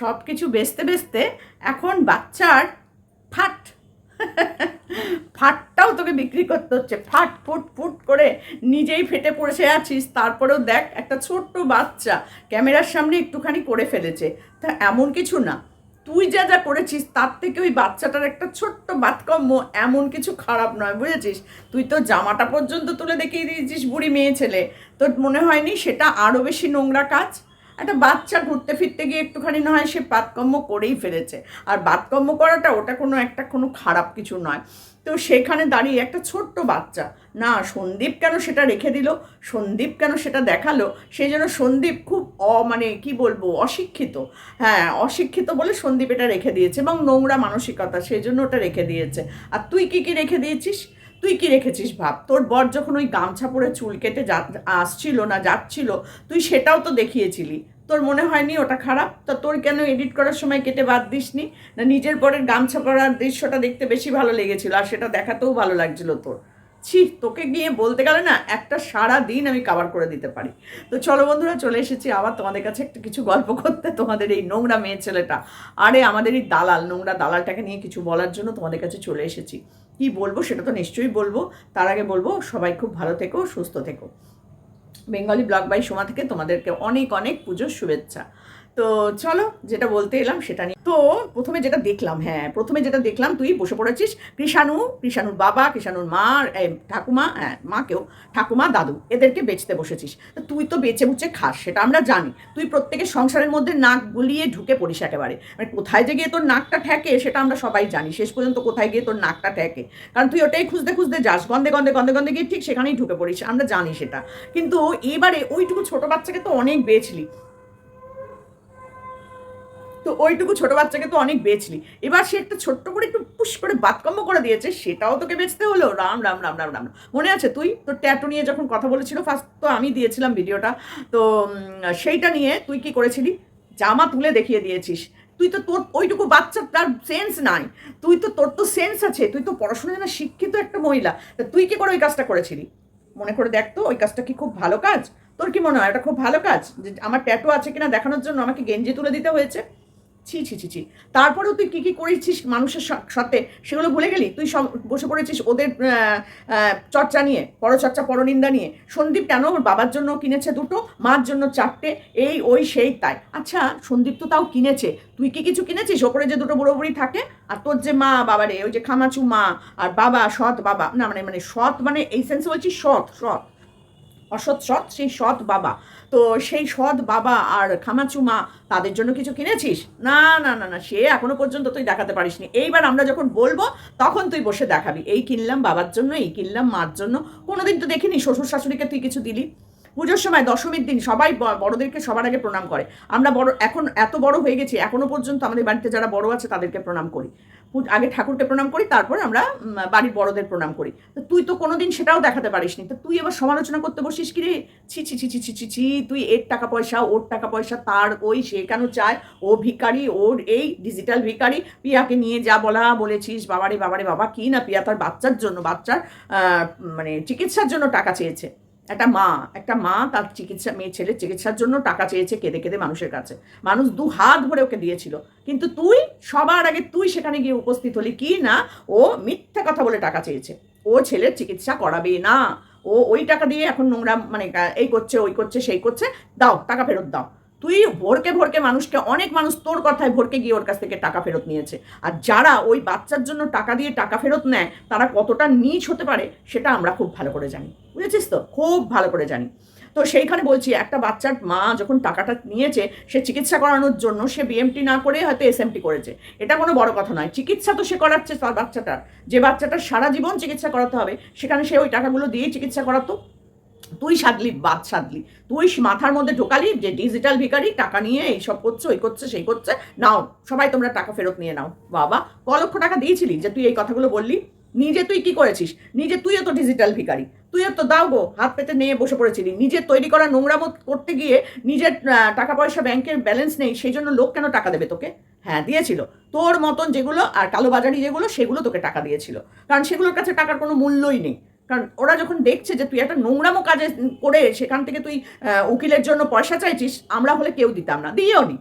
সব কিছু বেচতে বেচতে এখন বাচ্চার ফাট। ফাটটাও তোকে বিক্রি করতে হচ্ছে। ফাট, ফুট ফুট করে নিজেই ফেটে পড়েছে, আছিস। তারপরেও দেখ, একটা ছোট্ট বাচ্চা ক্যামেরার সামনে একটুখানি করে ফেলেছে। তা এমন কিছু না। তুই যা যা করেছিস, তার থেকে ওই বাচ্চাটার একটা ছোট্ট বাতকম্য এমন কিছু খারাপ নয়, বুঝেছিস? তুই তো জামাটা পর্যন্ত তুলে দেখিয়ে দিয়েছিস, বুড়ি মেয়ে ছেলে। তোর মনে হয়নি সেটা আরও বেশি নোংরা কাজ? একটা বাচ্চা ঘুরতে ফিরতে গিয়ে একটুখানি না হয় সে বাতকম্য করেই ফেলেছে। আর বাতকম্য করাটা ওটা কোনো একটা কোনো খারাপ কিছু নয়। তো সেখানে দাঁড়িয়ে একটা ছোট্ট বাচ্চা, না, সন্দীপ কেন সেটা রেখে দিল? সন্দীপ কেন সেটা দেখাল? সেই জন্য সন্দীপ খুব অ মানে কি বলব, অশিক্ষিত। হ্যাঁ অশিক্ষিত বলে সন্দীপ এটা রেখে দিয়েছে এবং নোংরা মানসিকতা সেই জন্য ওটা রেখে দিয়েছে। আর তুই কি কি রেখে দিয়েছিস? তুই কি রেখেছিস ভাব? তোর বর যখন ওই গামছা পরে চুল কেটে যা, আসছিল না, যাচ্ছিল, তুই সেটাও তো দেখিয়েছিলি। তোর মনে হয়নি ওটা খারাপ? তা তোর কেন এডিট করার সময় কেটে বাদ দিসনি? না নিজের পরের গামছা পরার দৃশ্যটা দেখতে বেশি ভালো লেগেছিল আর সেটা দেখাতেও ভালো লাগছিল তোর। ছি, তোকে গিয়ে বলতে গেলে না একটা সারা দিন আমি কাভার করে দিতে পারি। তো চলো বন্ধুরা, চলে এসেছি আবার তোমাদের কাছে একটা কিছু গল্প করতে। তোমাদের এই নোংরা মেয়ে ছেলেটা। আরে, আমাদের এই দালাল, নোংরা দালালটাকে নিয়ে কিছু বলার জন্য তোমাদের কাছে চলে এসেছি। কি বলব সেটা তো নিশ্চয়ই বলব। তার আগে বলব, সবাই খুব ভালো থেকো, সুস্থ থেকো। বেঙ্গলি ব্লগ বাই সোমা থেকে তোমাদেরকে অনেক অনেক পুজোর শুভেচ্ছা। তো চলো যেটা বলতে এলাম সেটা নিয়ে। তো প্রথমে যেটা দেখলাম হ্যাঁ প্রথমে যেটা দেখলাম, তুই বসে পড়েছিস কৃষাণু, কৃষাণুর বাবা, কৃষাণুর মা ঠাকুমা হ্যাঁ মাকেও ঠাকুমা, দাদু, এদেরকে বেচতে বসেছিস। তুই তো বেচে বুচে খাস, সেটা আমরা জানি। তুই প্রত্যেকের সংসারের মধ্যে নাক গুলিয়ে ঢুকে পড়িস একেবারে। মানে কোথায় যে গিয়ে তোর নাকটা ঠেকে, সেটা আমরা সবাই জানি। শেষ পর্যন্ত কোথায় গিয়ে তোর নাকটা ঠেকে। কারণ তুই ওটাই খুঁজতে খুঁজতে যাস, গন্ধে গন্ধে গন্ধে গন্ধে গিয়ে ঠিক সেখানেই ঢুকে পড়িস, আমরা জানি সেটা। কিন্তু এবারে ওইটুকু ছোট বাচ্চাকে তো অনেক বেচলি। তো ওইটুকু ছোট বাচ্চাকে তো অনেক বেচলি। এবার সে একটা ছোট্ট করে একটু পুশ করে বাতকম্য করে দিয়েছে, সেটাও তোকে বেচতে হলো? রাম রাম রাম রাম রাম মনে আছে তুই? তোর ট্যাটু নিয়ে যখন কথা বলেছিল ফার্স্ট তো আমি দিয়েছিলাম ভিডিওটা। তো সেইটা নিয়ে তুই কি করেছিলি? জামা তুলে দেখিয়ে দিয়েছিস। তুই তো তোর, ওইটুকু বাচ্চার তার সেন্স নাই। তুই তো, তোর তো সেন্স আছে। তুই তো পড়াশোনা জানা শিক্ষিত একটা মহিলা। তা তুই কি করে ওই কাজটা করেছিলি? মনে করে দেখ তো, ওই কাজটা কি খুব ভালো কাজ? তোর কি মনে হয় এটা খুব ভালো কাজ? যে আমার ট্যাটু আছে কিনা দেখানোর জন্য আমাকে গেঞ্জি তুলে দিতে হয়েছে? ছি ছি ছি ছি। তারপরেও তুই কী কী করেছিস মানুষের সাথে সেগুলো ভুলে গেলি? তুই সব বসে পড়েছিস ওদের চর্চা নিয়ে, পরচর্চা, পরনিন্দা নিয়ে। সন্দীপ কেন ওর বাবার জন্য কিনেছে দুটো, মার জন্য চারটে, এই, ওই, সেই, তাই। আচ্ছা সন্দীপ তো তাও কিনেছে। তুই কি কিছু কিনেছিস? ওপরে যে দুটো বুড়ো বুড়ি থাকে? আর তোর যে মা, বাবারে, ওই যে খামাচু মা, আর বাবা, সৎ বাবা। না মানে মানে সৎ মানে এই সেন্সে বলছি সৎ সৎ। অসৎ সৎ, সেই সৎ বাবা। তো সেই সৎ বাবা আর খামাচুমা, তাদের জন্য কিছু কিনেছিস? না না না না, সে এখনও পর্যন্ত তুই দেখাতে পারিসনি। এইবার আমরা যখন বলব, তখন তুই বসে দেখাবি। এই কিনলাম বাবার জন্য, এই কিনলাম মার জন্য। কোনোদিন তো দেখিনি, শ্বশুর শাশুড়িকে তুই কিছু দিলি? পুজোর সময় দশমীর দিন সবাই বড়দেরকে সবার আগে প্রণাম করে। আমরা বড়, এখন এত বড় হয়ে গেছি, এখনও পর্যন্ত আমাদের বাড়িতে যারা বড় আছে তাদেরকে প্রণাম করি। আগে ঠাকুরকে প্রণাম করি, তারপর আমরা বাড়ির বড়দের প্রণাম করি। তো তুই তো কোনোদিন সেটাও দেখাতে পারিস নি তো তুই এবার সমালোচনা করতে বসিস কি রে? ছি ছি ছি ছি ছি ছি ছি, তুই এর টাকা পয়সা, ওর টাকা পয়সা, তার ওই, সে কেন চায়? ও ভিখারি, ওর এই ডিজিটাল ভিকারি পিয়াকে নিয়ে যা বলা বলেছিস, বাবারে বাবারে, বাবা, কি না পিয়া তার বাচ্চার জন্য, বাচ্চার মানে চিকিৎসার জন্য টাকা চেয়েছে। একটা মা একটা মা তার চিকিৎসা, মেয়ে, ছেলের চিকিৎসার জন্য টাকা চেয়েছে কেঁদে কেঁদে মানুষের কাছে। মানুষ দু হাত ভরে ওকে দিয়েছিল। কিন্তু তুই, সবার আগে তুই সেখানে গিয়ে উপস্থিত হলি কি না, ও মিথ্যা কথা বলে টাকা চেয়েছে। ও ছেলের চিকিৎসা করাবে না। ও ওই টাকা দিয়ে এখন নোংরা মানে এই করছে, ওই করছে, সেই করছে, দাও, টাকা ফেরত দাও। তুই ভোরকে ভোরকে মানুষকে, অনেক মানুষ তোর কথায় ভোরকে গিয়ে ওর কাছ থেকে টাকা ফেরত নিয়েছে। আর যারা ওই বাচ্চার জন্য টাকা দিয়ে টাকা ফেরত নেয়, তারা কতটা নিচ হতে পারে, সেটা আমরা খুব ভালো করে জানি। বুঝেছিস তো? খুব ভালো করে জানি। তো সেইখানে বলছি, একটা বাচ্চার মা যখন টাকাটা নিয়েছে, সে চিকিৎসা করানোর জন্য সে বিএমটি না করে হয়তো এসএমটি করেছে। এটা কোনো বড় কথা নয়। চিকিৎসা তো সে করাচ্ছে তার বাচ্চাটার। যে বাচ্চাটার সারা জীবন চিকিৎসা করাতে হবে, সেখানে সে ওই টাকাগুলো দিয়েই চিকিৎসা করাতো। তুই সাদলি বাদ সাদলি তুই মাথার মধ্যে ঢোকালি যে ডিজিটাল ভিকারি টাকা নিয়ে এইসব করছে, ওই করছে, সেই করছে। নাও, সবাই তোমরা টাকা ফেরত নিয়ে নাও। বাবা, ক লক্ষ টাকা দিয়েছিলি যে তুই এই কথাগুলো বললি? নিজে তুই কি করেছিস? নিজে তুইও তো ডিজিটাল ভিকারি তুইও তো দাও গো, হাত পেতে নিয়ে বসে পড়েছিলি। নিজের তৈরি করা নোংরামো করতে গিয়ে নিজের টাকা পয়সা ব্যাংকের ব্যালেন্স নেই, সেই জন্য লোক কেন টাকা দেবে তোকে? হ্যাঁ দিয়েছিল। তোর মতন যেগুলো আর কালোবাজারি যেগুলো, সেগুলো তোকে টাকা দিয়েছিল। কারণ সেগুলোর কাছে টাকার কোনো মূল্যই নেই। কারণ ওরা যখন দেখছে যে তুই একটা নোংরামো কাজে করে সেখান থেকে তুই উকিলের জন্য পয়সা চাইছিস, আমরা হলে কেউ দিতাম না দিয়েও নি।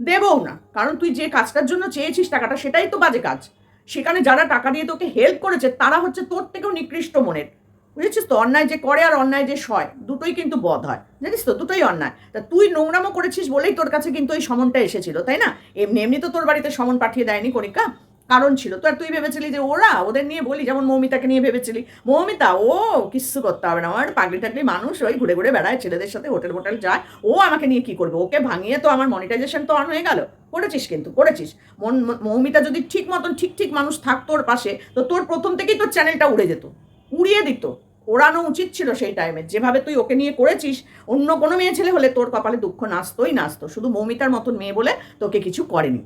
দেবও না, কারণ তুই যে কাজটার জন্য চেয়েছিস টাকাটা, সেটাই তো বাজে কাজ। সেখানে যারা টাকা দিয়ে তোকে হেল্প করেছে, তারা হচ্ছে তোর থেকেও নিকৃষ্ট মনের। বুঝেছিস তো? অন্যায় যে করে আর অন্যায় যে সয়, দুটোই কিন্তু বধ হয়। জানিস তো? দুটোই অন্যায়। তা তুই নোংরামো করেছিস বলেই তোর কাছে কিন্তু ওই সমনটা এসেছিল, তাই না? এমনি এমনি তো তোর বাড়িতে সমন পাঠিয়ে দেয়নি কণিকা। কারণ ছিল। তো আর তুই ভেবেছিলি যে ওরা ওদের নিয়ে বলি, যেমন মৌমিতাকে নিয়ে ভেবেছিলি। মৌমিতা, ও কিচ্ছু করতে হবে না। আমার পাগলি টাগলি মানুষ ওই ঘুরে ঘুরে বেড়ায়, ছেলেদের সাথে হোটেল হোটেল যায়। ও আমাকে নিয়ে কি করবে? ওকে ভাঙিয়ে তো আমার মনিটাইজেশন তো অন হয়ে গেল। করেছিস কিন্তু, করেছিস। মন মৌমিতা যদি ঠিক মতন, ঠিক ঠিক মানুষ থাকতো ওর পাশে, তো তোর প্রথম থেকেই তোর চ্যানেলটা উড়ে যেত, উড়িয়ে দিত। ওড়ানো উচিত ছিল সেই টাইমে যেভাবে তুই ওকে নিয়ে করেছিস, অন্য কোনো মেয়ে ছেলে হলে তোর কপালে দুঃখ নাচতোই নাচতো। শুধু মৌমিতার মতন মেয়ে বলে তোকে কিছু করেনি।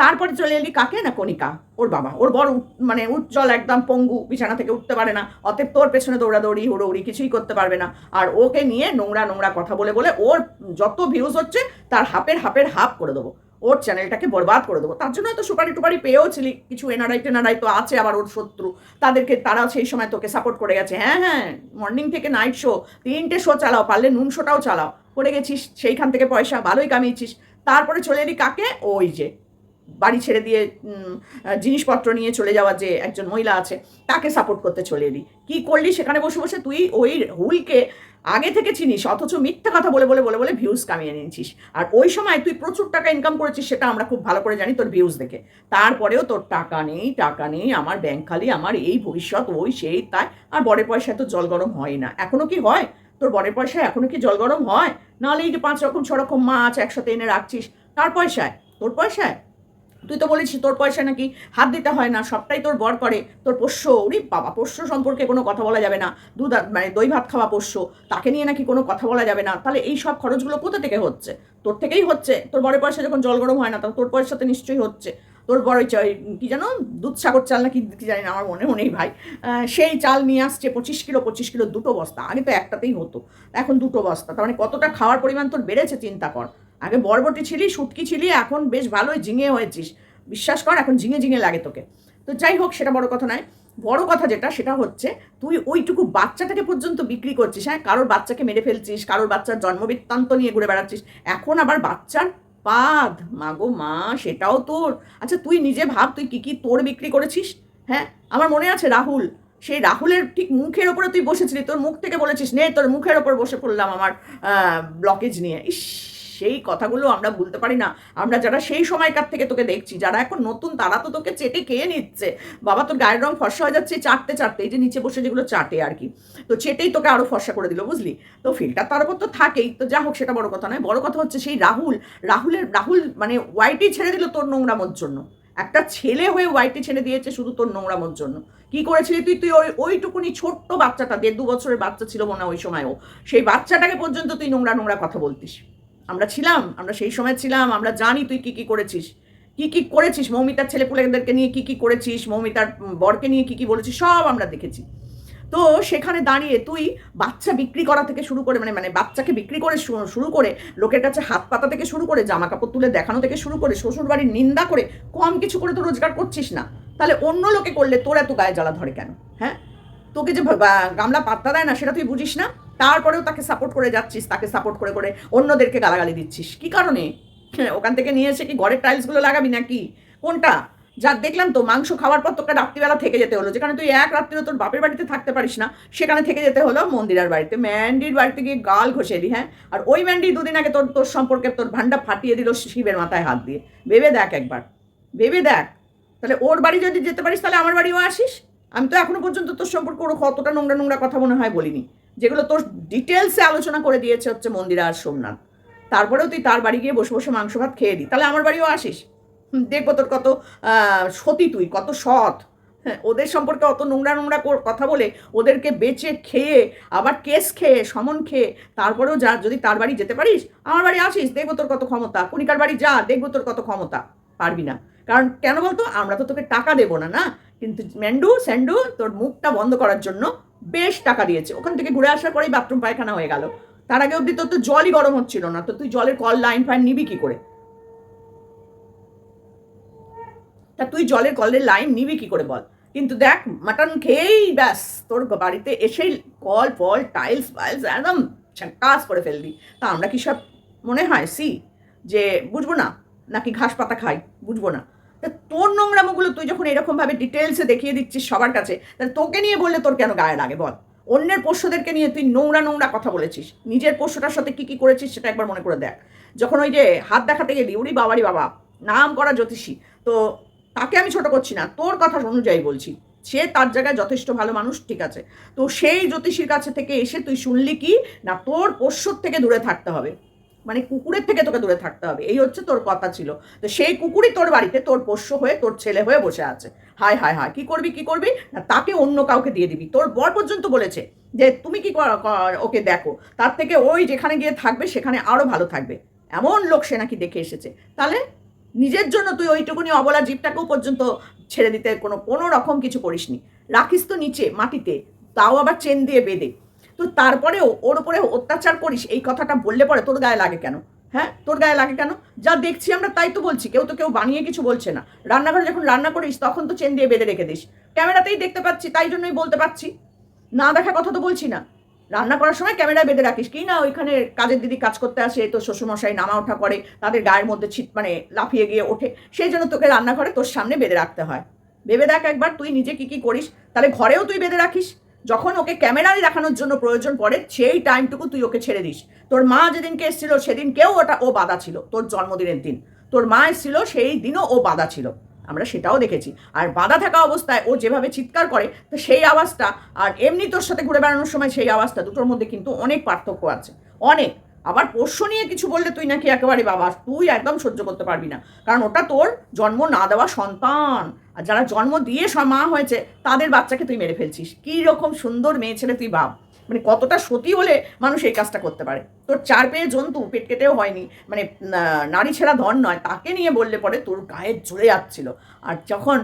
তারপরে চলে এলি কাকে না কণিকা? ওর বাবা। ওর বড় মানে উজ্জ্বল একদম পঙ্গু, বিছানা থেকে উঠতে পারে না। অতএব তোর পেছনে দৌড়াদৌড়ি, হুড়োহুড়ি কিছুই করতে পারবে না। আর ওকে নিয়ে নোংরা নোংরা কথা বলে বলে ওর যত ভিউজ হচ্ছে, তার হাফের হাফের হাফ করে দেবো। ওর চ্যানেলটাকে বরবাদ করে দেবো। তার জন্য তো সুপারি টুপারি পেয়েও ছিলি কিছু এনআরআই টেনআরআই তো আছে আবার ওর শত্রু। তাদেরকে, তারা সেই সময় তোকে সাপোর্ট করে গেছে। হ্যাঁ হ্যাঁ মর্নিং থেকে নাইট শো তিনটে শো চালাও, পারলে নুন শোটাও চালাও। করে গেছিস, সেইখান থেকে পয়সা ভালোই কামিয়েছিস। তারপরে চলে এলি কাকে? ওই যে বাড়ি ছেড়ে দিয়ে জিনিসপত্র নিয়ে চলে যাওয়া যে একজন মহিলা আছে, তাকে সাপোর্ট করতে চলে এলি। কী করলি সেখানে বসে বসে? তুই ওই হুলকে আগে থেকে চিনিস, অথচ মিথ্যা কথা বলে বলে বলে বলে ভিউজ কামিয়ে নিয়েছিস আর ওই সময় তুই প্রচুর টাকা ইনকাম করেছিস, সেটা আমরা খুব ভালো করে জানি তোর ভিউজ দেখে। তারপরেও তোর টাকা নেই টাকা নেই, আমার ব্যাংক খালি, আমার এই ভবিষ্যৎ, ওই সেই, তাই। আর বরের পয়সায় তো জল গরম হয় না। এখনও কি হয়? তোর বরের পয়সায় এখনও কি জল গরম হয়? নাহলে এই যে পাঁচ রকম, ছ রকম মাছ একসাথে এনে রাখছিস, তার পয়সায়? তোর পয়সায়? তুই তো বলেছিস তোর পয়সা নাকি হাত দিতে হয় না, সবটাই তোর বর করে। তোর পোষ্য উরি বাবা, পোষ্য সম্পর্কে কোনো কথা বলা যাবে না। দুধ মানে দই ভাত খাওয়া পোষ্য, তাকে নিয়ে নাকি কোনো কথা বলা যাবে না। তাহলে এই সব খরচগুলো কোথা থেকে হচ্ছে? তোর থেকেই হচ্ছে। তোর বরের পয়সা যখন জল গরম হয় না তখন তোর পয়সাতে নিশ্চয়ই হচ্ছে। তোর বড় চাই, কী জানো, দুধ সাগর চাল না কি জানি না, আমার মনে মনেই ভাই। সেই চাল নিয়ে আসছে পঁচিশ কিলো পঁচিশ কিলো দুটো বস্তা। আগে তো একটাতেই হতো। এখন দুটো বস্তা। তার মানে কতটা খাওয়ার পরিমাণ তোর বেড়েছে, চিন্তা কর। আগে বরবটি ছিলি, শুটকি ছিলি, এখন বেশ ভালোই ঝিঙে হয়েছিস। বিশ্বাস কর, এখন ঝিঙে ঝিঙে লাগে তোকে। তো যাই হোক, সেটা বড় কথা নয়। বড় কথা যেটা, সেটা হচ্ছে তুই ওইটুকু বাচ্চাটাকে পর্যন্ত বিক্রি করছিস হ্যাঁ? কারোর বাচ্চাকে মেরে ফেলছিস, কারোর বাচ্চার জন্মবৃত্তান্ত নিয়ে ঘুরে বেড়াচ্ছিস। এখন আবার বাচ্চার পাদ। মাগো মা, সেটাও তোর। আচ্ছা তুই নিজে ভাব, তুই কী কী তোর বিক্রি করেছিস হ্যাঁ? আমার মনে আছে রাহুল। সেই রাহুলের ঠিক মুখের ওপরে তুই বসেছিলি, তোর মুখ থেকে বলেছিস, নে, তোর মুখের ওপর বসে পড়লাম আমার ব্লকেজ নিয়ে। ইস! সেই কথাগুলো আমরা ভুলতে পারি না। আমরা যারা সেই সময়কার থেকে তোকে দেখছি, যারা এখন নতুন, তারা তো তোকে চেটে খেয়ে নিচ্ছে। বাবা, তোর গায়ের রং ফর্সা হয়ে যাচ্ছে, চাটতে চাটতে। এই যে নিচে বসে যেগুলো চাটে আর কি। তো চেটেই তোকে আরও ফর্সা করে দিল, বুঝলি? তো ফিল্টার তার উপর তো থাকেই। তো যা হোক, সেটা বড় কথা নয়। বড় কথা হচ্ছে সেই রাহুল, রাহুলের, রাহুল মানে ওয়াইটি ছেড়ে দিল তোর নোংরামোর জন্য। একটা ছেলে হয়ে ওয়াইটি ছেড়ে দিয়েছে শুধু তোর নোংরামোর জন্য। কি করেছিলি তুই? তুই ওই, ওইটুকুনি ছোট্ট বাচ্চাটা, দেড় দু বছরের বাচ্চা ছিল মনে ওই সময়ও সেই বাচ্চাটাকে পর্যন্ত তুই নোংরা নোংরা কথা বলতিস। আমরা ছিলাম, আমরা সেই সময় ছিলাম, আমরা জানি তুই কি কি করেছিস। কি কি করেছিস? মৌমিতার ছেলেপুলেদেরকে নিয়ে কি কি করেছিস? মৌমিতার বরকে নিয়ে কি কি বলেছিস? সব আমরা দেখেছি। তো সেখানে দাঁড়িয়ে তুই বাচ্চা বিক্রি করা থেকে শুরু করে মানে মানে বাচ্চাকে বিক্রি করে শুরু করে, লোকের কাছে হাত পাতা থেকে শুরু করে জামা কাপড় তুলে দেখানো থেকে শুরু করে শ্বশুর বাড়ির নিন্দা করে কম কিছু করে তো রোজগার করছিস না। তাহলে অন্য লোকে করলে তোর এত গায়ে জ্বালা ধরে কেন? হ্যাঁ? তোকে যে গামলা পাত্তা দেয় না, সেটা তুই বুঝিস না? তারপরেও তাকে সাপোর্ট করে যাচ্ছিস তাকে সাপোর্ট করে করে অন্যদেরকে গালাগালি দিচ্ছিস। কি কারণে? হ্যাঁ, ওখান থেকে নিয়ে এসে কি ঘরের টাইলসগুলো লাগাবি নাকি? কোনটা? যা দেখলাম তো মাংস খাওয়ার পর তোকে রাত্রিবেলা থেকে যেতে হলো যেখানে তুই এক রাত্রিও তোর বাপের বাড়িতে থাকতে পারিস না সেখানে থেকে যেতে হলো মন্দিরার বাড়িতে। ম্যান্ডির বাড়িতে গিয়ে গাল ঘষে দি হ্যাঁ? আর ওই ম্যান্ডি দুদিন আগে তোর তোর সম্পর্কে তোর ভান্ডা ফাটিয়ে দিল শিবের মাথায় হাত দিয়ে। ভেবে দেখ একবার ভেবে দেখ। তাহলে ওর বাড়ি যদি যেতে পারিস তাহলে আমার বাড়িও আসিস? আমি তো এখনও পর্যন্ত তোর সম্পর্কে ওর কতটা নোংরা নোংরা কথা মনে হয় বলিনি। যেগুলো তোর ডিটেলসে আলোচনা করে দিয়েছে হচ্ছে মন্দিরা আর সোমনাথ। তারপরেও তুই তার বাড়ি গিয়ে বসে বসে মাংস ভাত খেয়ে দিই তাহলে আমার বাড়িও আসিস। দেখব তোর কত সতী তুই, কত সৎ। হ্যাঁ ওদের সম্পর্কে অত নোংরা নোংরা কথা বলে ওদেরকে বেচে খেয়ে, আবার কেস খেয়ে, সমন খেয়ে, তারপরেও যা, যদি তার বাড়ি যেতে পারিস, আমার বাড়ি আসিস, দেখব তোর কত ক্ষমতা। কণিকার বাড়ি যা, দেখব তোর কত ক্ষমতা। পারবি না। কারণ কেন বলতো, আমরা তো তোকে টাকা দেবো না না? কিন্তু ম্যান্ডু, স্যান্ডু, তোর মুখটা বন্ধ করার জন্য বেশ টাকা দিয়েছে। ওখান থেকে ঘুরে আসার পরেই বাথরুম পায়খানা হয়ে গেল। তার আগে অব্দি তোর তো জলই গরম হচ্ছিল না, তো তুই জলের কল লাইন ফাইন নিবি কি করে? তা তুই জলের কলের লাইন নিবি কি করে বল? কিন্তু দেখ মাটন খেয়েই ব্যাস, তোর বাড়িতে এসেই কল, ফল টাইলস ফাইলস একদম কাজ করে ফেলবি তা আমরা কি সব মনে হয়? সি? যে, বুঝব না? নাকি ঘাস পাতা খাই? বুঝব না। তোর নোংরামোগুলো তুই যখন এরকমভাবে ডিটেলসে দেখিয়ে দিচ্ছিস সবার কাছে, তাহলে তোকে নিয়ে বললে তোর কেন গায়ে লাগে বল? অন্যের পোষ্যদেরকে নিয়ে তুই নোংরা নোংরা কথা বলেছিস। নিজের পোষ্যটার সাথে কী কী করেছিস সেটা একবার মনে করে দেখ। যখন ওই যে হাত দেখাতে গেলি, উড়ি বাবারি বাবা, নাম করা জ্যোতিষী, তো তাকে আমি ছোট করছি না, তোর কথা অনুযায়ী বলছি। সে তার জায়গায় যথেষ্ট ভালো মানুষ, ঠিক আছে। তো সেই জ্যোতিষীর কাছে থেকে এসে তুই শুনলি কি? না তোর পোষ্যর থেকে দূরে থাকতে হবে। মানে কুকুরের থেকে তোকে দূরে থাকতে হবে। এই হচ্ছে তোর কথা ছিল। তো সেই কুকুরই তোর বাড়িতে তোর পোষ্য হয়ে, তোর ছেলে হয়ে বসে আছে। হায় হায় হায় কি করবি কি করবি? না, তাকে অন্য কাউকে দিয়ে দিবি। তোর বর পর্যন্ত বলেছে যে, তুমি কি ওকে দেখো। তার থেকে ওই যেখানে গিয়ে থাকবে, সেখানে আরও ভালো থাকবে। এমন লোক সে নাকি দেখে এসেছে। তাহলে নিজের জন্য তুই ওইটুকুনি অবলা জীবটাকেও পর্যন্ত ছেড়ে দিতে কোনো কোনো রকম কিছু করিসনি। রাখিস তো নিচে, মাটিতে। তাও আবার চেন দিয়ে বেঁধে। তো তারপরেও ওর উপরে অত্যাচার করিস, এই কথাটা বললে পরে তোর গায়ে লাগে কেন? হ্যাঁ? তোর গায়ে লাগে কেন? যা দেখছি আমরা তাই তো বলছি, কেউ তো কেউ বানিয়ে কিছু বলছে না। রান্নাঘরে যখন রান্না করিস, তখন তো চেন দিয়ে বেঁধে রেখে দিস। ক্যামেরাতেই দেখতে পাচ্ছি, তাই জন্যই বলতে পারছি। না দেখা কথা তো বলছি না। রান্না করার সময় ক্যামেরায় বেঁধে রাখিস। কি না ওইখানে কাজের দিদি কাজ করতে আসে তো শ্বশুরমশাই নামা ওঠা করে, তাদের গায়ের মধ্যে ছিট মানে লাফিয়ে গিয়ে ওঠে। সেই জন্য তোকে রান্নাঘরে তোর সামনে বেঁধে রাখতে হয়। ভেবে দেখ একবার তুই নিজে কি কি করিস, তাহলে ঘরেও তুই বেঁধে রাখিস। যখন ওকে ক্যামেরায় দেখানোর জন্য প্রয়োজন পড়ে, সেই টাইমটুকু তুই ওকে ছেড়ে দিস। তোর মা যেদিনকে এসেছিল, সেদিন কেউ ওটা, ও বাধা ছিল। তোর জন্মদিনের দিন। তোর মা এসেছিল, সেই দিনও ও বাধা ছিল। আমরা সেটাও দেখেছি। আর বাধা থাকা অবস্থায় ও যেভাবে চিৎকার করে, তো সেই আওয়াজটা, আর এমনি তোর সাথে ঘুরে বেড়ানোর সময় সেই আওয়াজটা, দুটোর মধ্যে কিন্তু অনেক পার্থক্য আছে। অনেক। আবার পোষ্য নিয়ে কিছু বললে তুই নাকি একেবারে বাবা, তুই একদম সহ্য করতে পারবি না। কারণ ওটা তোর জন্ম না দেওয়া সন্তান। আর যারা জন্ম দিয়ে মা হয়েছে, তাদের বাচ্চাকে তুই মেরে ফেলছিস। কী রকম সুন্দর মেয়ে ছেলে তুই ভাব মানে কতটা সতী হলে মানুষ এই কাজটা করতে পারে। তোর চার পেয়ে জন্তু পেট কেটেও হয়নি। মানে নারী ছেঁড়া ধন নয়। তাকে নিয়ে বললে পরে তোর গায়ে জ্বলে যাচ্ছিল। আর যখন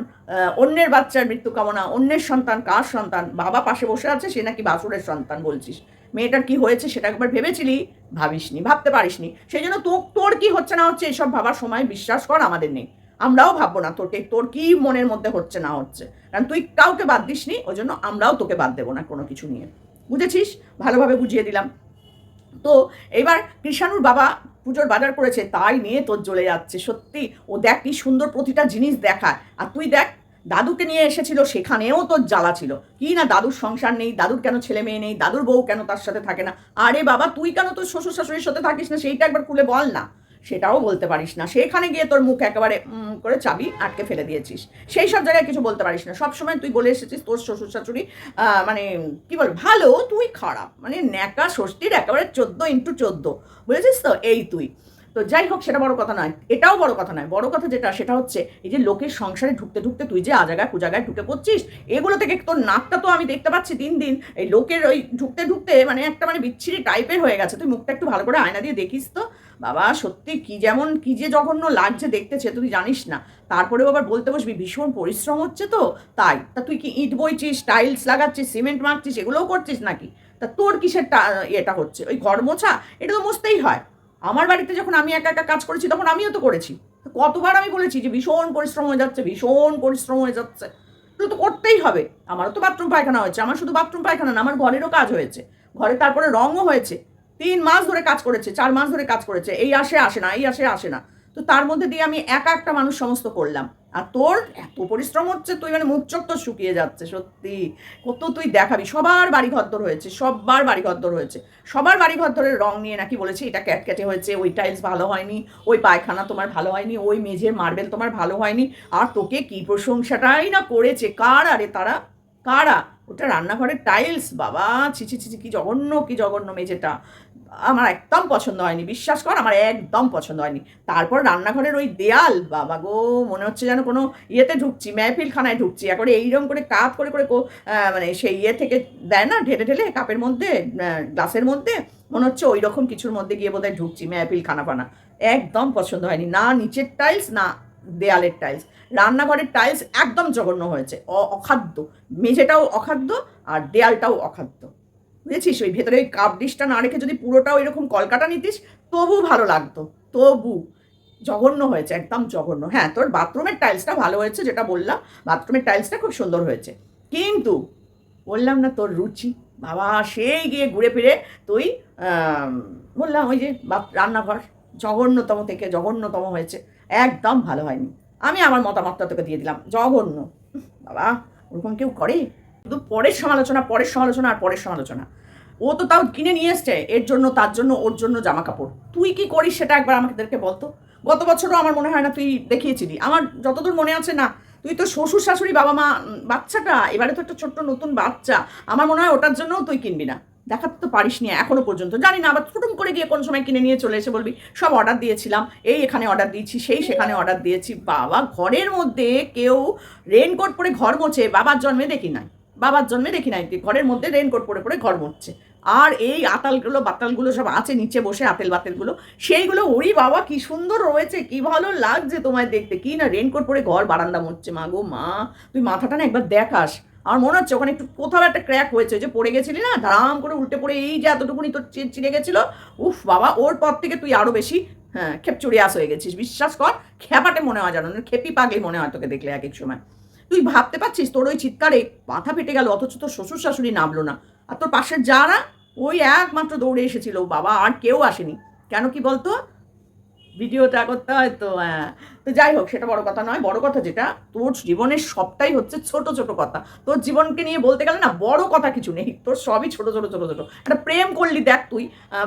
অন্যের বাচ্চার মৃত্যু কামনা, অন্যের সন্তান, কার সন্তান? বাবা পাশে বসে আছে, সে নাকি বাসুরের সন্তান বলছিস। মেয়েটার কি হয়েছে সেটা একবার ভেবেছিলি? ভাবিসনি, ভাবতে পারিসনি। সেই জন্য তো তোর কি হচ্ছে না হচ্ছে এসব ভাবার সময় বিশ্বাস কর, আমাদের নেই। আমরাও ভাববো না তোকে, তোর কি মনের মধ্যে হচ্ছে না হচ্ছে। কারণ তুই কাউকে বাদ দিসনি ওই জন্য আমরাও তোকে বাদ দেবো না কোনো কিছু নিয়ে। বুঝেছিস? ভালোভাবে বুঝিয়ে দিলাম। তো এবার কৃষাণুর বাবা পুজোর বাজার করেছে, তাই নিয়ে তোর জ্বলে যাচ্ছে, সত্যি। ও দেখ কি সুন্দর প্রতিটা জিনিস দেখায়। আর তুই দেখ, দাদুকে নিয়ে এসেছিল, সেখানেও তোর জ্বালা ছিল। কি না দাদুর সংসার নেই, দাদুর কেন ছেলে মেয়ে নেই, দাদুর বউ কেন তার সাথে থাকে না? আরে বাবা, তুই কেন তোর শ্বশুর শাশুড়ির সাথে থাকিস না, সেইটা একবার খুলে বল না। সেটাও বলতে পারিস না। সেখানে গিয়ে তোর মুখ একেবারে করে চাবি আটকে ফেলে দিয়েছিস। সেই সব জায়গায় কিছু বলতে পারিস না। সবসময় তুই বলে এসেছিস, তোর শ্বশুর শাশুড়ি মানে কি বল, ভালো, তুই খারাপ। মানে ন্যাকা ষষ্ঠীর একেবারে চোদ্দ ইন্টু চোদ্দ। বুঝেছিস তো? এই তুই। তো যাই হোক, সেটা বড় কথা নয়। এটাও বড় কথা নয়। বড় কথা যেটা, সেটা হচ্ছে এই যে লোকের সংসারে ঢুকতে ঢুকতে তুই যে আজাগায় কুজাগায় ঢুকে পড়ছিস, এগুলো থেকে তোর নাকটা তো আমি দেখতে পাচ্ছি দিন দিন। এই লোকের ওই ঢুকতে ঢুকতে মানে একটা মানে বিচ্ছিরি টাইপের হয়ে গেছে। তুই মুখটা একটু ভালো করে আয়না দিয়ে দেখিস তো। বাবা, সত্যি কি যেমন, কি যে জঘন্য লাগছে দেখতে সে তুই জানিস না। তারপরেও আবার বলতে বসবি, ভীষণ পরিশ্রম হচ্ছে তো? তাই, তা তুই কি ইট বইছিস, টাইলস লাগাচ্ছিস, সিমেন্ট মারছিস এগুলোও করছিস নাকি? তা তোর কিসের এটা হচ্ছে? ওই ঘর মোছা? এটা তো মুছতেই হয়। আমার বাড়িতে যখন আমি একা একা কাজ করেছি, তখন আমিও তো করেছি। কতবার আমি বলেছি যে ভীষণ পরিশ্রম হয়ে যাচ্ছে, ভীষণ পরিশ্রম হয়ে যাচ্ছে। এগুলো তো করতেই হবে। আমারও তো বাথরুম পায়খানা হয়েছে, আমার শুধু বাথরুম পায়খানা না, আমার ঘরেরও কাজ হয়েছে। ঘরে তারপরে রঙও হয়েছে। তিন মাস ধরে কাজ করেছে চার মাস ধরে কাজ করেছে এই আসে আসে না এই আসে আসে না। তো তার মধ্যে দিয়ে আমি একা একটা মানুষ সমস্ত করলাম। আর তোর এত পরিশ্রম হচ্ছে তুই মানে মুখ চোখ তো শুকিয়ে যাচ্ছে সত্যি। কত তুই দেখাবি? সবার বাড়ি ঘরদর হয়েছে সবার বাড়ি ঘরদর হয়েছে। সবার বাড়ি ঘরদরের রং নিয়ে নাকি বলেছে এটা ক্যাটক্যাটে হয়েছে ওই টাইলস ভালো হয়নি ওই পায়খানা তোমার ভালো হয়নি ওই মেঝের মার্বেল তোমার ভালো হয়নি। আর তোকে কি প্রশংসাটাই না করেছে? কার আরে তারা? কারা? ওটা রান্নাঘরের টাইলস বাবা ছি ছি ছি ছি, কি জঘন্য কি জঘন্য মেঝেটা। আমার একদম পছন্দ হয়নি, বিশ্বাস কর আমার একদম পছন্দ হয়নি। তারপর রান্নাঘরের ওই দেয়াল, বাবা গো, মনে হচ্ছে যেন কোনো ইয়েতে ঢুকছি, মেহফিলখানায় ঢুকছি। এখন এইরকম করে কাপ করে করে মানে সেই ইয়ে থেকে দেয় না, ঢেলে ঢেলে কাপের মধ্যে গ্লাসের মধ্যে, মনে হচ্ছে ওই রকম কিছুর মধ্যে গিয়ে বোধহয় ঢুকছি মেহফিল খানা পানা একদম পছন্দ হয়নি, না নিচের টাইলস, না দেয়ালের টাইলস। রান্নাঘরের টাইলস একদম জঘন্য হয়েছে অখাদ্য মেঝেটাও অখাদ্য আর দেয়ালটাও অখাদ্য। বুঝেছিস ওই ভেতরে ওই কাপ ডিশটা না রেখে যদি পুরোটা ওই রকম কলকাটা নিতিস তবু ভালো লাগতো। তবু জঘন্য হয়েছে, একদম জঘন্য। হ্যাঁ তোর বাথরুমের টাইলসটা ভালো হয়েছে, যেটা বললাম। বাথরুমের টাইলসটা খুব সুন্দর হয়েছে। কিন্তু বললাম না তোর রুচি? বাবা, সেই গিয়ে ঘুরে ফিরে তুই বললাম ওই যে রান্নাঘর, জঘন্যতম থেকে জঘন্যতম হয়েছে। একদম ভালো হয়নি। আমি আমার মতামতটা তোকে দিয়ে দিলাম। জঘন্য। বাবা, ওরকম কেউ করে? শুধু পরের সমালোচনা পরের সমালোচনা আর পরের সমালোচনা। ও তো তাও কিনে নিয়ে এসছে, এর জন্য, তার জন্য, ওর জন্য জামা কাপড় তুই কি করিস সেটা একবার আমাদেরকে বলতো গত বছরও আমার মনে হয় না তুই দেখিয়েছিলি। আমার যতদূর মনে আছে, না, তুই তো শ্বশুর শাশুড়ি বাবা মা বাচ্চাটা, এবারে তো একটা ছোট্ট নতুন বাচ্চা। আমার মনে হয় ওটার জন্যও তুই কিনবি না। দেখাতে তো পারিস নি এখনও পর্যন্ত। জানি না, আবার ফুটুম করে গিয়ে কোন সময় কিনে নিয়ে চলে এসে বলবি, সব অর্ডার দিয়েছিলাম, এই এখানে অর্ডার দিয়েছি, সেই সেখানে অর্ডার দিয়েছি। বাবা, ঘরের মধ্যে কেউ রেনকোট পরে ঘর মোছে, বাবার জন্মে দেখি নাই। বাবার জন্মে দেখি নাই ঘরের মধ্যে রেনকোট পরে পরে ঘর মরছে আর এই আতালগুলো, বাতালগুলো সব আছে নিচে বসে আতেল বাতেলগুলো, সেইগুলো, ওরি বাবা, কি সুন্দর রয়েছে, কি ভালো লাগছে তোমায় দেখতে। কি না রেনকোট পরে ঘর বারান্দা মুছছে, মা গো, মা, তুই মাথাটা না একবার দেখাস। আমার মনে হচ্ছে ওখানে একটু কোথাও একটা ক্র্যাক হয়েছে যে পড়ে গেছিলি না, ধারাম করে উল্টে পড়ে এই যে এতটুকুনি তোর চিড়ে গেছিল, উফ বাবা, ওর পর থেকে তুই আরও বেশি হ্যাঁ খেপচুরিয়াস হয়ে গেছিস। বিশ্বাস কর, খ্যাপাটে মনে হয় জানো খেপি পাগলি মনে হয় তোকে দেখলে এক এক সময়। তুই ভাবতে পারছিস তোর ওই চিৎকারে মাথা ফেটে গেল, অথচ তোর শ্বশুর শাশুড়ি নামলো না। আর তোর পাশের যারা, ওই একমাত্র দৌড়ে এসেছিল। বাবা আর কেউ আসেনি। কেন কি বলতো? ভিডিওটা করতে হয় তো হ্যাঁ। তো যাই হোক, সেটা বড় কথা নয়। বড় কথা যেটা, তোর জীবনের সবটাই হচ্ছে ছোট ছোট কথা। তোর জীবনকে নিয়ে বলতে গেলে না, বড় কথা কিছু নেই। তোর সবই ছোট ছোট ছোট ছোট। একটা প্রেম করলি, দেখ তুই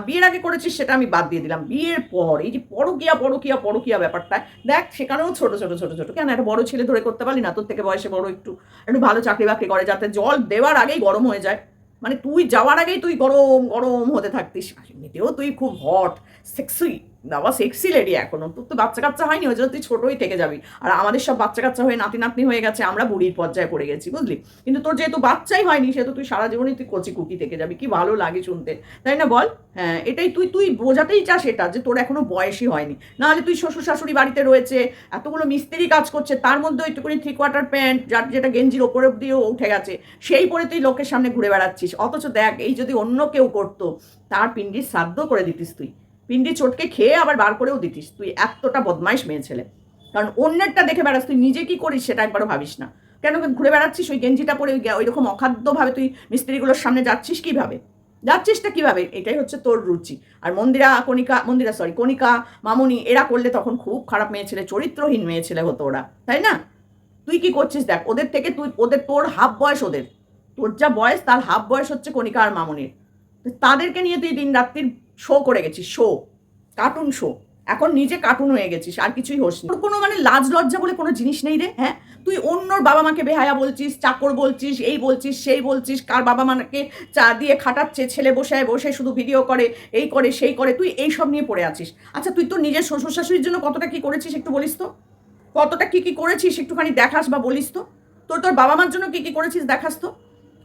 বিয়ের আগে করেছিস, সেটা আমি বাদ দিয়ে দিলাম। বিয়ের পর, এই যে পরকিয়া পরকিয়া পরকিয়া ব্যাপারটা, দেখ সেখানেও ছোট ছোট ছোট ছোট। কেন, একটা বড় ছেলে ধরে করতে পারলি না? তোর থেকে বয়সে বড় একটু একটু ভালো চাকরি বাকরি করে, যাতে জল দেওয়ার আগেই গরম হয়ে যায়। মানে তুই যাওয়ার আগেই তুই গরম গরম হতে থাকতিস। এমনিতেও তুই খুব হট সেক্সি বাবা সেক্সি লেডি এখনও। তোর তো বাচ্চা কাচ্চা হয়নি ওই জন্য তুই ছোটই থেকে যাবি। আর আমাদের সব বাচ্চা কাচ্চা হয়ে নাতি নাতনি হয়ে গেছে, আমরা বুড়ির পর্যায়ে পড়ে গেছি, বুঝলি? কিন্তু তোর যেহেতু বাচ্চাই হয়নি, সেহেতু তুই সারা জীবনই তুই কচি কুকি থেকে যাবি, কি ভালো লাগে শুনতে। তাই না বল? হ্যাঁ এটাই তুই তুই বোঝাতেই চাস এটা, যে তোর এখনও বয়সই হয়নি। নাহলে তুই শ্বশুর শাশুড়ি বাড়িতে রয়েছে, এতগুলো মিস্ত্রি কাজ করছে, তার মধ্যে ওইটুকুনি থ্রি কোয়ার্টার প্যান্ট যার, যেটা গেঞ্জির ওপরে দিয়েও উঠে গেছে, সেই পরে তুই লোকের সামনে ঘুরে বেড়াচ্ছিস। অথচ দেখ, এই যদি অন্য কেউ করতো, তার পিন্ডির শ্রাদ্ধ করে দিতিস তুই। পিন্ডি চটকে খেয়ে আবার বার করেও দিতিস। তুই এতটা বদমাইশ মেয়ে ছেলে। কারণ অন্যেরটা দেখে বেড়াস, তুই নিজে কি করিস সেটা একবারও ভাবিস না। কেন ঘুরে বেড়াচ্ছিস? ওই গেঞ্জিটা পরে ওই রকম অখাদ্যভাবে তুই মিস্ত্রিগুলোর সামনে যাচ্ছিস কীভাবে? যাচ্ছিসটা কীভাবে? এটাই হচ্ছে তোর রুচি। আর মন্দিরা, কণিকা, মন্দিরা সরি কণিকা, মামুনি, এরা করলে তখন খুব খারাপ মেয়ে ছেলে, চরিত্রহীন মেয়ে ছেলে হতো ওরা। তাই না? তুই কি করছিস দেখ, ওদের থেকে তুই, ওদের তোর হাফ বয়স ওদের। তোর যা বয়স, তার হাফ বয়স হচ্ছে কণিকা আর মামুনির। তাদেরকে নিয়ে তুই দিন রাত্রির শো করে গেছিস শো কার্টুন শো এখন নিজে কার্টুন হয়ে গেছিস, আর কিছুই হোস তোর কোনো মানে লাজ লজ্জা বলে কোনো জিনিস নেই রে হ্যাঁ? তুই অন্যর বাবা মাকে বেহায়া বলছিস, চাকর বলছিস, এই বলছিস, সেই বলছিস, কার বাবা মাকে চা দিয়ে খাটাচ্ছে, ছেলে বসে বসে শুধু ভিডিও করে, এই করে, সেই করে, তুই এই সব নিয়ে পড়ে আছিস। আচ্ছা তুই তোর নিজের শ্বশুর শাশুড়ির জন্য কতটা কি করেছিস একটু বলিস তো? কতটা কি কি করেছিস একটুখানি দেখাস বা বলিস তো? তোর তোর বাবা মার জন্য কি কি করেছিস দেখাস তো?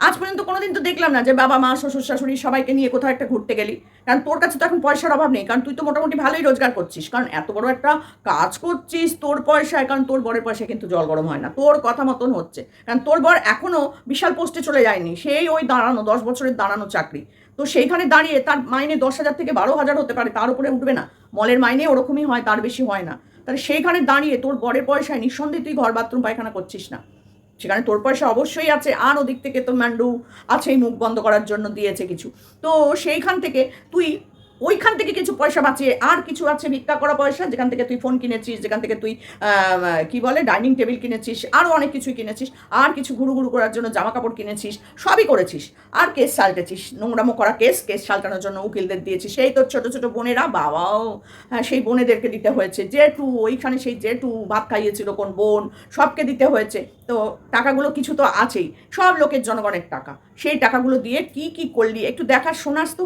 আজ পর্যন্ত কোনোদিন তো দেখলাম না যে বাবা, মা, শ্বশুর, শাশুড়ি সবাইকে নিয়ে কোথাও একটা ঘুরতে গেলি। কারণ তোর কাছে তো এখন পয়সার অভাব নেই, কারণ তুই তো মোটামুটি ভালোই রোজগার করছিস। কারণ এত বড় একটা কাজ করছিস তোর পয়সায়, কারণ তোর বরের পয়সায় কিন্তু জল গরম হয় না। তোর কথা মতন হচ্ছে। কারণ তোর বর এখনও বিশাল পোস্টে চলে যায়নি। সেই ওই দাঁড়ানো, দশ বছরের দাঁড়ানো চাকরি। তো সেইখানে দাঁড়িয়ে তার মাইনে দশ হাজার থেকে বারো হাজার হতে পারে, তার উপরে উঠবে না। মলের মাইনে ওরকমই হয়, তার বেশি হয় না। তাহলে সেইখানে দাঁড়িয়ে তোর বরের পয়সায় নিঃসন্দেহে তুই ঘর, বাথরুম, পায়খানা করছিস না। সেখানে তোর পয়সা অবশ্যই আছে, আর ওদিক থেকে তো ম্যান্ডু আছেই মুখ বন্ধ করার জন্য দিয়েছে কিছু। তো সেইখান থেকে তুই ওইখান থেকে কিছু পয়সা বাঁচিয়ে, আর কিছু আছে ভিক্ষা করা পয়সা, যেখান থেকে তুই ফোন কিনেছিস, যেখান থেকে তুই কি বলে ডাইনিং টেবিল কিনেছিস আরও অনেক কিছুই কিনেছিস, আর কিছু ঘুরু ঘুরু করার জন্য জামা কাপড় কিনেছিস, সবই করেছিস। আর কেস সালটেছিস, নোংরামো করা কেস কেস সালটানোর জন্য উকিলদের দিয়েছিস। সেই তোর ছোটো ছোটো বোনেরা, বাবাও হ্যাঁ সেই বোনেদেরকে দিতে হয়েছে। জেঠু, ওইখানে সেই জেঠু ভাত খাইয়েছিল কোন বোন, সবকে দিতে হয়েছে। তো টাকাগুলো কিছু তো আছেই, সব লোকের জনগণের টাকা। সেই টাকাগুলো দিয়ে কি কি করলি, একটু দেখার শোনাস তো।